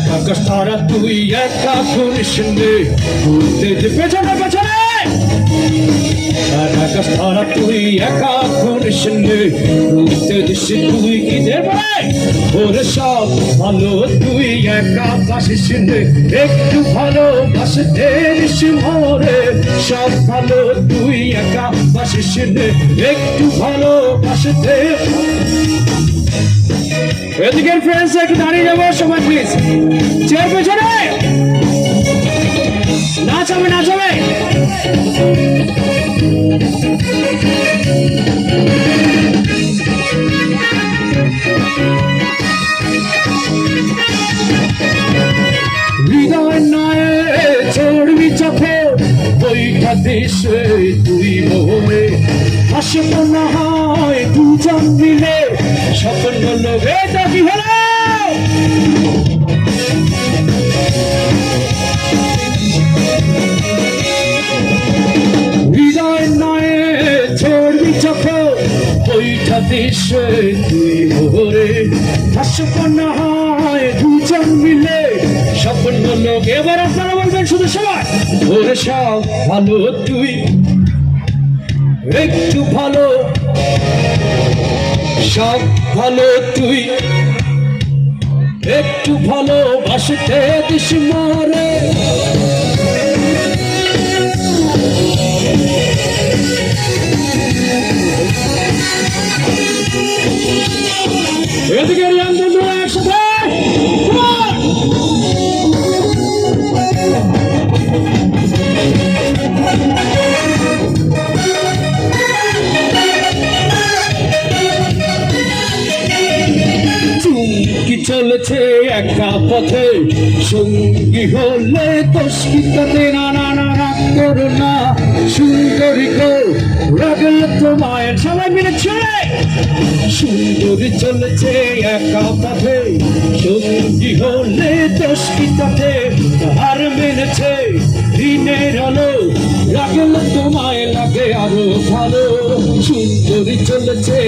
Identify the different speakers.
Speaker 1: একা কষ্টারা তুই একা করিস ঘুরতে যে পেছনে পেছনে একা কষ্টারা তুই একা করিস ঘুরতে দিস তুই কি দেবে ওরে সব ভালো, তুই একা বাসিস একটু ভালো বাসতে মরে। সব ভালো, তুই একা বাসিস একটু ভালো বাসতে এদিকের ফ্রেন্ডস একটু দাঁড়িয়ে যাব, সবাই প্লিজ চেয়ার পেছনে। নাচ হবে নাচ দেশে তুই মোহে আসব না হয়, দুজন মিলে স্বপ্ন লোভে দাবি হলো? হৃদয় নয় চড়বি চোখে বইটা দেশে তুই মোহরে আসব না হয়, দুজন মিলে স্বপ্ন লোক এবার আপনারা বলবেন শুধু সবাই ওরে সব ভালো, তুই একটু ভালো। সব ভালো তুই। একটু ভালো বাসতে দিস মরে। এদিকে চলেছে একা পথে। সঙ্গী হলে তস্কিতাতে না না না রাগ করো না। সুন্দরী গো রাগল তোমায়। সবাই মিলে সুন্দরী চলেছে একা পথে। সঙ্গী হলে তস্কিতাতে আর মেনেছে দিনের আলো। লাগলে তোমায় লাগে আরও ভালো। সুন্দরী চলেছে